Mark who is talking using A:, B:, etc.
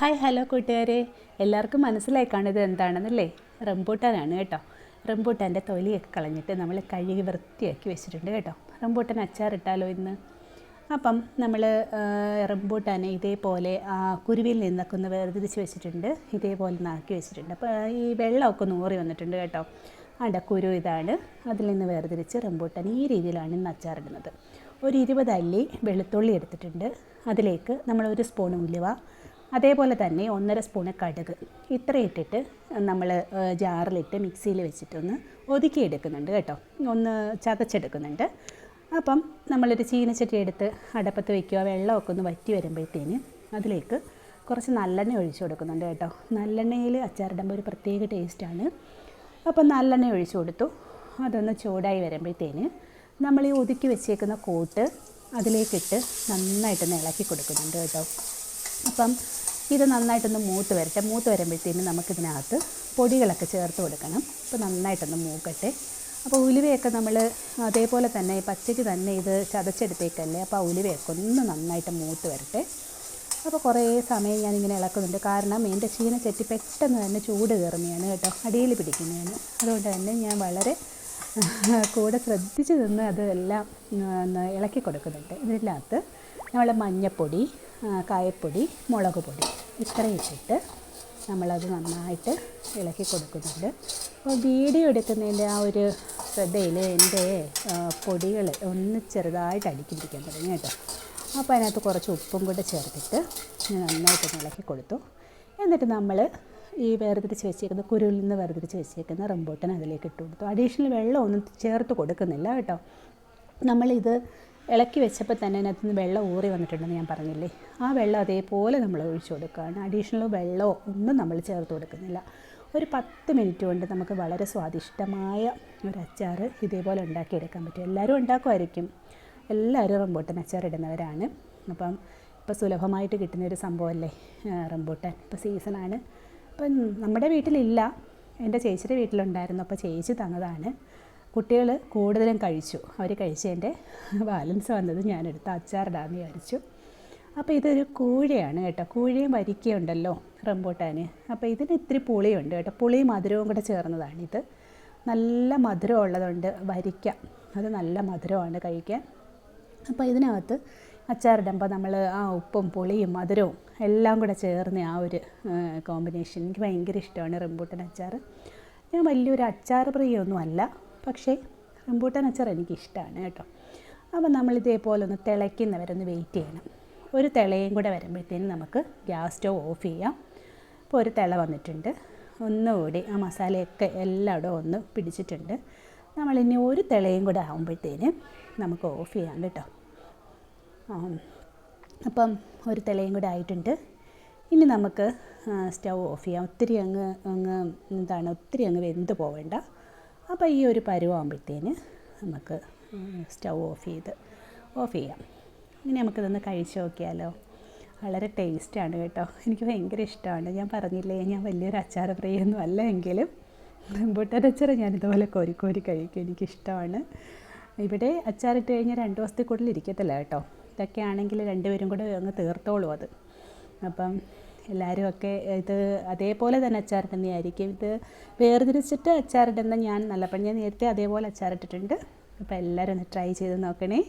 A: Hi hello കൂട്ടുകാരെ. എല്ലാവർക്കും മനസ്സിലായി കാണുന്നത് എന്താണെന്നല്ലേ? റംബൂട്ടാനാണ് കേട്ടോ. റംബൂട്ടാന്റെ തൊലിയൊക്കെ കളഞ്ഞിട്ട് നമ്മൾ കഴുകി വൃത്തിയാക്കി വെച്ചിട്ടുണ്ട് കേട്ടോ. റംബൂട്ടാൻ അച്ചാറിട്ടാലോ ഇന്ന്? അപ്പം നമ്മൾ റംബൂട്ടാനെ ഇതേപോലെ ആ കുരുവിൽ നിന്നൊക്കെ ഒന്ന് വേർതിരിച്ച് വെച്ചിട്ടുണ്ട്. ഇതേപോലെ നാക്കി വെച്ചിട്ടുണ്ട്. അപ്പോൾ ഈ വെള്ളമൊക്കെ ഊറി വന്നിട്ടുണ്ട് കേട്ടോ. അട കുരു ഇതാണ്. അതിൽ നിന്ന് വേർതിരിച്ച് റംബൂട്ടാൻ ഈ രീതിയിലാണ് ഇന്ന് അച്ചാറിടുന്നത്. ഒരു ഇരുപത് അല്ലി വെളുത്തുള്ളി എടുത്തിട്ടുണ്ട്. അതിലേക്ക് നമ്മൾ ഒരു സ്പൂൺ ഉലുവ അതേപോലെ തന്നെ ഒന്നര സ്പൂണ് കടുക്. ഇത്ര ഇട്ടിട്ട് നമ്മൾ ജാറിലിട്ട് മിക്സിയിൽ വെച്ചിട്ടൊന്ന് ഒതുക്കിയെടുക്കുന്നുണ്ട് കേട്ടോ. ഒന്ന് ചതച്ചെടുക്കുന്നുണ്ട്. അപ്പം നമ്മളൊരു ചീനച്ചട്ടി എടുത്ത് അടപ്പത്ത് വയ്ക്കുക വെള്ളമൊക്കെ ഒന്ന് വറ്റി വരുമ്പോഴത്തേന് അതിലേക്ക് കുറച്ച് നല്ലെണ്ണ ഒഴിച്ചു കൊടുക്കുന്നുണ്ട് കേട്ടോ. നല്ലെണ്ണയിൽ അച്ചാറിടുമ്പോൾ ഒരു പ്രത്യേക ടേസ്റ്റാണ്. അപ്പം നല്ലെണ്ണ ഒഴിച്ചു കൊടുത്തു. അതൊന്ന് ചൂടായി വരുമ്പോഴത്തേന് നമ്മൾ ഈ ഒതുക്കി വെച്ചേക്കുന്ന കൂട്ട് അതിലേക്കിട്ട് നന്നായിട്ടൊന്ന് ഇളക്കി കൊടുക്കുന്നുണ്ട് കേട്ടോ. അപ്പം ഇത് നന്നായിട്ടൊന്ന് മൂത്ത് വരട്ടെ. മൂത്ത് വരുമ്പോഴത്തേനും നമുക്കിതിനകത്ത് പൊടികളൊക്കെ ചേർത്ത് കൊടുക്കണം. അപ്പോൾ നന്നായിട്ടൊന്ന് മൂക്കട്ടെ. അപ്പോൾ ഉലുവയൊക്കെ നമ്മൾ അതേപോലെ തന്നെ പച്ചയ്ക്ക് തന്നെ ഇത് ചതച്ചെടുത്തേക്കല്ലേ? അപ്പോൾ ആ ഉലുവയൊക്കെ ഒന്ന് നന്നായിട്ട് മൂത്ത് വരട്ടെ. അപ്പോൾ കുറേ സമയം ഞാനിങ്ങനെ ഇളക്കുന്നുണ്ട്. കാരണം എന്റെ ചീനച്ചട്ടി പെട്ടെന്ന് തന്നെ ചൂട് കയറുന്നതാണ് കേട്ടോ. അടിയിൽ പിടിക്കുന്നതാണ്. അതുകൊണ്ട് തന്നെ ഞാൻ വളരെ കൂടെ ശ്രദ്ധിച്ച് നിന്ന് അതെല്ലാം ഇളക്കി കൊടുക്കുന്നുണ്ട്. ഇതിനകത്ത് നമ്മൾ മഞ്ഞൾപ്പൊടി കായപ്പൊടി മുളക് പൊടി ഇത്രയും ഇട്ടിട്ട് നമ്മളത് നന്നായിട്ട് ഇളക്കി കൊടുക്കുന്നുണ്ട്. അപ്പോൾ വീഡിയോ എടുക്കുന്നതിന്റെ ആ ഒരു ശ്രദ്ധയിൽ എന്റെ പൊടികൾ ഒന്ന് ചെറുതായിട്ട് അടുക്കി പിടിക്കാൻ തുടങ്ങി കേട്ടോ. അപ്പോൾ അതിനകത്ത് കുറച്ച് ഉപ്പും കൂടെ ചേർത്തിട്ട് നന്നായിട്ട് ഇളക്കി കൊടുത്തു. എന്നിട്ട് നമ്മൾ ഈ വേർതിരിച്ച് വെച്ചേക്കുന്ന കുരുവിൽ നിന്ന് വേർതിരിച്ച് വെച്ചേക്കുന്ന റംബൂട്ടൻ അതിലേക്ക് ഇട്ട് കൊടുത്തു. അഡീഷണൽ വെള്ളം ഒന്നും ചേർത്ത് കൊടുക്കുന്നില്ല കേട്ടോ. നമ്മളിത് ഇളക്കി വെച്ചപ്പോൾ തന്നെ അതിനകത്ത് നിന്ന് വെള്ളം ഊറി വന്നിട്ടുണ്ടെന്ന് ഞാൻ പറഞ്ഞില്ലേ? ആ വെള്ളം അതേപോലെ നമ്മൾ ഒഴിച്ചു കൊടുക്കുകയാണ്. അഡീഷണൽ വെള്ളമോ ഒന്നും നമ്മൾ ചേർത്ത് കൊടുക്കുന്നില്ല. ഒരു പത്ത് മിനിറ്റ് കൊണ്ട് നമുക്ക് വളരെ സ്വാദിഷ്ടമായ ഒരു അച്ചാർ ഇതേപോലെ ഉണ്ടാക്കിയെടുക്കാൻ പറ്റും. എല്ലാവരും ഉണ്ടാക്കുമായിരിക്കും. എല്ലാവരും റംബൂട്ടൻ അച്ചാർ ഇടുന്നവരാണ്. അപ്പം ഇപ്പോൾ സുലഭമായിട്ട് കിട്ടുന്ന ഒരു സംഭവമല്ലേ റംബോട്ടൻ? ഇപ്പോൾ സീസണാണ് അപ്പം നമ്മുടെ വീട്ടിലില്ല. എന്റെ ചേച്ചിയുടെ വീട്ടിലുണ്ടായിരുന്നു. അപ്പോൾ ചേച്ചി തന്നതാണ്. കുട്ടികൾ കൂടുതലും കഴിച്ചു. അവർ കഴിച്ചതിന്റെ ബാലൻസ് വന്നത് ഞാനെടുത്ത് അച്ചാറിടാമെന്ന് വിചാരിച്ചു അപ്പോൾ ഇതൊരു കൂഴയാണ് കേട്ടോ. കൂഴയും വരിക്കയും ഉണ്ടല്ലോ റംബൂട്ടാൻ. അപ്പോൾ ഇതിന് ഇത്തിരി പുളിയുണ്ട് കേട്ടോ. പുളിയും മധുരവും കൂടെ ചേർന്നതാണിത്. നല്ല മധുരം ഉള്ളതുകൊണ്ട് വരിക്ക. അത് നല്ല മധുരമാണ് കഴിക്കാൻ. അപ്പോൾ ഇതിനകത്ത് അച്ചാറിടുമ്പോൾ നമ്മൾ ആ ഉപ്പും പുളിയും മധുരവും എല്ലാം കൂടെ ചേർന്ന് ആ ഒരു കോമ്പിനേഷൻ എനിക്ക് ഭയങ്കര ഇഷ്ടമാണ് റംബൂട്ടൻ അച്ചാർ ഞാൻ വലിയൊരു അച്ചാർ പ്രിയൊന്നും അല്ല പക്ഷേ റംബൂട്ടൻ അച്ചാർ എനിക്കിഷ്ടമാണ് കേട്ടോ. അപ്പോൾ നമ്മൾ ഇതേപോലെ ഒന്ന് തിളയ്ക്കുന്നവരെ ഒന്ന് വെയിറ്റ് ചെയ്യണം. ഒരു തിളയും കൂടെ വരുമ്പോഴത്തേനും നമുക്ക് ഗ്യാസ് സ്റ്റവ് ഓഫ് ചെയ്യാം. ഇപ്പോൾ ഒരു തിള വന്നിട്ടുണ്ട്. ഒന്നുകൂടി ആ മസാലയൊക്കെ എല്ലായിടും ഒന്ന് പിടിച്ചിട്ടുണ്ട്. നമ്മളിനി ഒരു തിളയും കൂടെ ആകുമ്പോഴത്തേന് നമുക്ക് ഓഫ് ചെയ്യാം കേട്ടോ. അപ്പം ഒരു തിളയും കൂടെ ആയിട്ടുണ്ട്. ഇനി നമുക്ക് സ്റ്റൗ ഓഫ് ചെയ്യാം. ഒത്തിരി അങ്ങ് അങ്ങ് എന്താണ് ഒത്തിരി അങ്ങ് വെന്ത് പോവേണ്ട. അപ്പോൾ ഈ ഒരു പരുവാകുമ്പോഴത്തേന് നമുക്ക് സ്റ്റൗ ഓഫ് ചെയ്ത് ഓഫ് ചെയ്യാം. ഇനി നമുക്കിതൊന്ന് കഴിച്ച് നോക്കിയാലോ? വളരെ ടേസ്റ്റാണ് കേട്ടോ. എനിക്ക് ഭയങ്കര ഇഷ്ടമാണ്. ഞാൻ പറഞ്ഞില്ലേ ഞാൻ വലിയൊരു അച്ചാർ പ്രിയൊന്നും അല്ല എങ്കിലും റംബൂട്ടാനച്ചാർ ഞാൻ ഇതുപോലെ കോരി കോരി കഴിക്കും. എനിക്കിഷ്ടമാണ്. ഇവിടെ അച്ചാറിട്ട് കഴിഞ്ഞാൽ രണ്ട് ദിവസത്തിൽ കൂടുതൽ ഇരിക്കത്തില്ല കേട്ടോ. ഇതൊക്കെ ആണെങ്കിൽ രണ്ടുപേരും കൂടെ അങ്ങ് തീർത്തോളൂ അത്. അപ്പം എല്ലാവരും ഒക്കെ ഇത് അതേപോലെ തന്നെ അച്ചാറിടുന്നതായിരിക്കും ഇത് വേർതിരിച്ചിട്ട് അച്ചാറിടുന്ന ഞാൻ നല്ല അപ്പം ഞാൻ നേരത്തെ അതേപോലെ അച്ചാറിട്ടിട്ടുണ്ട്. അപ്പോൾ എല്ലാവരും ഒന്ന് ട്രൈ ചെയ്ത് നോക്കണേ.